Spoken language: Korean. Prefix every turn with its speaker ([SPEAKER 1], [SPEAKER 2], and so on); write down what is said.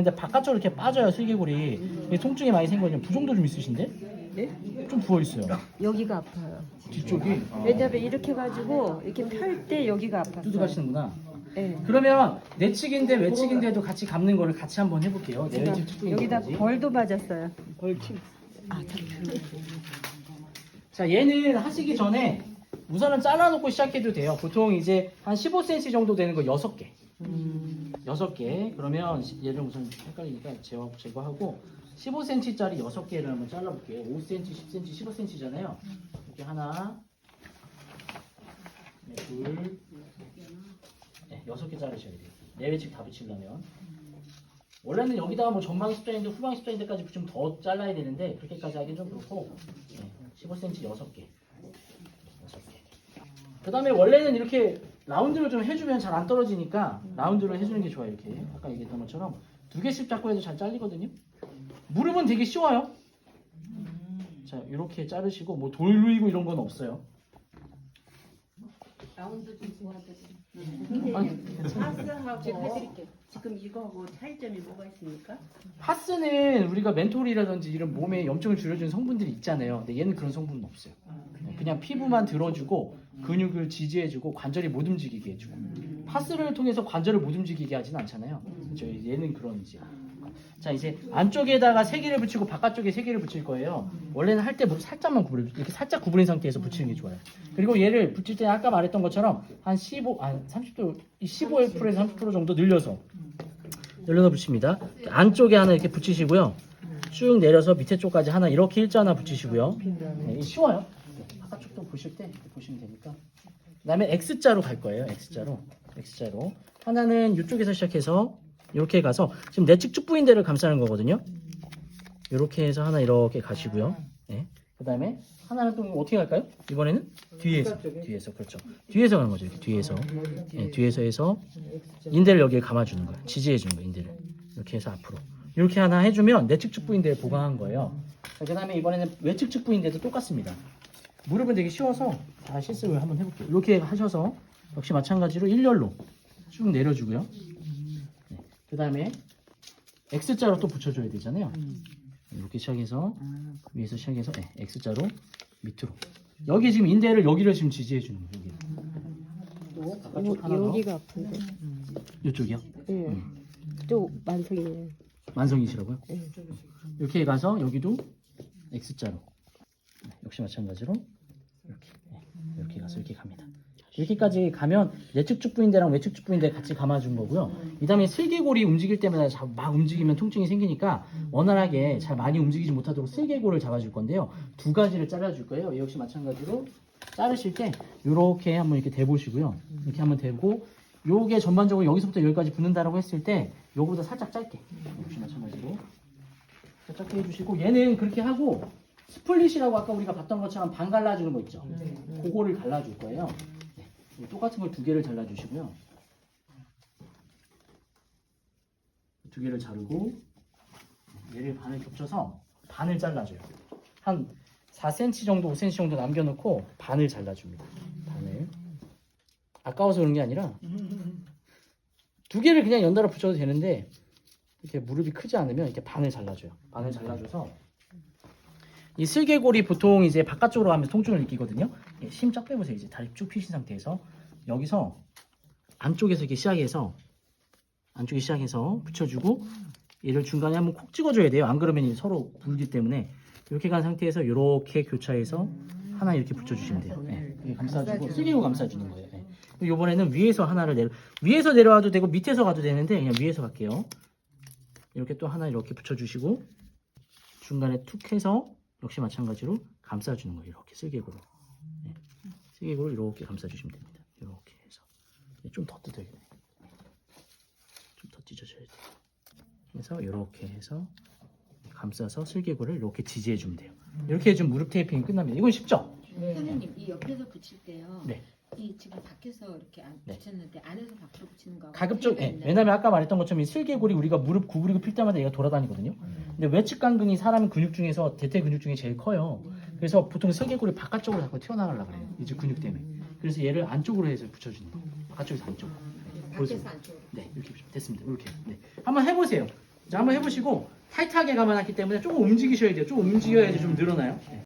[SPEAKER 1] 그런데 바깥쪽으로 이렇게 빠져요 슬개골이 통증이 많이 생기거든요 부종도 좀 있으신데?
[SPEAKER 2] 네?
[SPEAKER 1] 좀 부어있어요
[SPEAKER 2] 여기가 아파요.
[SPEAKER 1] 뒤쪽이
[SPEAKER 2] 왜냐면 이렇게 가지고 이렇게 펼 때 여기가 아팠어요.
[SPEAKER 1] 뚜둑하시는구나
[SPEAKER 2] 네.
[SPEAKER 1] 그러면 내측인데 외측인데도 같이 감는 거를 같이 한번 해볼게요 내외측 측부인
[SPEAKER 2] 여기다. 벌도 맞았어요. 아,
[SPEAKER 1] 자 얘는 하시기 전에 우선은 잘라놓고 시작해도 돼요 보통 이제 한 15cm 정도 되는 거 6개
[SPEAKER 2] 음.
[SPEAKER 1] 6개. 그러면 시- 얘를 우선 헷갈리니까 제거, 제거하고 15cm짜리 6개를 한번 잘라볼게요. 5cm, 10cm, 15cm잖아요. 이렇게 하나 네, 둘 네, 6개 자르셔야 돼요. 내외측 다 붙이려면. 원래는 여기다가 뭐 전방 십자인데 후방 십자인데까지 붙이면 더 잘라야 되는데 그렇게까지 하긴 좀 그렇고 네, 15cm 6개. 6개. 그 다음에 원래는 이렇게 라운드를 좀 해주면 잘 안 떨어지니까 라운드를 해주는 게 좋아요 이렇게. 아까 얘기했던 것처럼. 두 개씩 잡고 해도 잘 잘리거든요. 무릎은 되게 쉬워요. 자 이렇게 자르시고 뭐 돌리고 이런 건 없어요.
[SPEAKER 3] 라운드 좀 도와드릴게요.
[SPEAKER 1] 아니,
[SPEAKER 3] 파스하고 지금 이거하고 차이점이 뭐가 있습니까?
[SPEAKER 1] 파스는 우리가 멘톨이라든지 이런 몸에 염증을 줄여주는 성분들이 있잖아요. 근데 얘는 그런 성분은 없어요 그냥 피부만 들어주고 근육을 지지해주고 관절이 못 움직이게 해주고. 파스를 통해서 관절을 못 움직이게 하진 않잖아요. 그렇죠? 얘는 그런 이제. 자 이제 안쪽에다가 세 개를 붙이고 바깥쪽에 세 개를 붙일 거예요. 원래는 할 때 살짝만 구부려 이렇게 살짝 구부린 상태에서 붙이는 게 좋아요. 그리고 얘를 붙일 때 아까 말했던 것처럼 한 15, 아 30도 15%에서 30% 정도 늘려서 늘려서 붙입니다. 안쪽에 하나 이렇게 붙이시고요. 쭉 내려서 밑에 쪽까지 하나 이렇게 일자 하나 붙이시고요. 네, 쉬워요 네, 바깥쪽도 보실 때 보시면 되니까. 그 다음에 X자로 갈 거예요 X자로. X자로. 하나는 이쪽에서 시작해서 이렇게 가서 지금 내 측 축 부인대를 감싸는 거거든요. 이렇게 해서 하나 이렇게 가시고요. 네. 그 다음에 하나는 또 어떻게 갈까요? 이번에는 뒤에서 뒤에서 그렇죠. 뒤에서 가는 거죠 뒤에서. 네, 뒤에서 해서 인대를 여기에 감아주는 거예요. 지지해 주는 거예요 인대를. 이렇게 해서 앞으로. 이렇게 하나 해주면 내 측 축 부인대를 보강한 거예요. 그 다음에 이번에는 외측 축부인대도 똑같습니다 무릎은 되게 쉬워서 다 실습을 한번 해볼게요. 이렇게 하셔서 역시 마찬가지로 일렬로 쭉 내려주고요. 네. 그 다음에 X자로 또 붙여줘야 되잖아요. 이렇게 시작해서 위에서 시작해서 네, X자로 밑으로 여기 지금 인대를 여기를 지금 지지해 주는 거예요. 여기. 바깥쪽 하나 더.
[SPEAKER 2] 여기가 아픈데.
[SPEAKER 1] 이쪽이요.
[SPEAKER 2] 예.
[SPEAKER 1] 음.
[SPEAKER 2] 또 만성이에요.
[SPEAKER 1] 만성이시라고요?
[SPEAKER 2] 예.
[SPEAKER 1] 이렇게 가서 여기도 X자로 네, 역시 마찬가지로 이렇게 네, 이렇게 가서 이렇게 갑니다. 이렇게까지 가면 내측 축부인대랑 외측 축부인대 같이 감아준 거고요. 이 다음에 슬개골이 움직일 때마다 자- 막 움직이면 통증이 생기니까 원활하게 잘 많이 움직이지 못하도록 슬개골을 잡아줄 건데요. 두 가지를 잘라줄 거예요. 역시 마찬가지로 자르실 때 이렇게 한번 이렇게 대보시고요. 이렇게 한번 대고 요게 전반적으로 여기서부터 여기까지 붙는다라고 했을 때 요거보다 살짝 짧게 역시 마찬가지로 짧게 해주시고 얘는 그렇게 하고 스플릿이라고 아까 우리가 봤던 것처럼 반 갈라주는 거 있죠. 그거를 갈라줄 거예요. 네. 똑같은 걸 두 개를 잘라주시고요. 두 개를 자르고 얘를 반을 겹쳐서 반을 잘라줘요. 한 4cm 정도, 5cm 정도 남겨놓고 반을 잘라줍니다. 반을. 아까워서 그런 게 아니라 두 개를 그냥 연달아 붙여도 되는데 이렇게 무릎이 크지 않으면 이렇게 반을 잘라줘요. 반을 잘라줘서 이 슬개골이 보통 이제 바깥쪽으로 가면 통증을 느끼거든요. 예, 힘쫙 빼보세요. 이제 다리 쭉 펴신 상태에서 여기서 안쪽에서 이렇게 시작해서 안쪽에 시작해서 붙여주고 얘를 중간에 한번 콕 찍어줘야 돼요. 안 그러면 서로 불기 때문에 이렇게 간 상태에서 이렇게 교차해서 하나 이렇게 붙여주시면 돼요. 예, 이렇게 감싸주고 슬개골 감싸주는 거예요. 예. 이번에는 위에서 하나를 내려 위에서 내려와도 되고 밑에서 가도 되는데 그냥 위에서 갈게요. 이렇게 또 하나 이렇게 붙여주시고 중간에 툭 해서 역시 마찬가지로 감싸주는 거예요. 이렇게 슬개골로. 네. 슬개골로 이렇게 감싸주시면 됩니다. 이렇게 해서 좀더 뜯어야 돼요. 좀더 찢어줘야 돼요. 그래서 이렇게 해서 감싸서 슬개골을 이렇게 지지해 주면 돼요. 이렇게 해주면 무릎 테이핑이 끝납니다. 이건 쉽죠?
[SPEAKER 3] 선생님 이 옆에서 붙일 때요.
[SPEAKER 1] 네.
[SPEAKER 3] 이 지금 밖에서 이렇게 안
[SPEAKER 1] 네.
[SPEAKER 3] 붙였는데 안에서 밖으로 붙이는 거
[SPEAKER 1] 가급적 예, 왜냐면 아까 말했던 것처럼 이 슬개골이 우리가 무릎 구부리고 필 때마다 얘가 돌아다니거든요. 근데 외측 간근이 사람 근육 중에서 대퇴 근육 중에 제일 커요. 그래서 보통 슬개골이 바깥쪽으로 자꾸 튀어나가려 그래요. 이제 근육 때문에. 그래서 얘를 안쪽으로 해서 붙여주는 거예요. 바깥쪽에서 안쪽으로.
[SPEAKER 3] 밖에서 안쪽으로.
[SPEAKER 1] 네, 이렇게 됐습니다. 이렇게. 네. 한번 해보세요. 자, 한번 해보시고 타이트하게 감아놨기 때문에 조금 움직이셔야 돼요. 좀 움직여야지 좀 늘어나요. 네.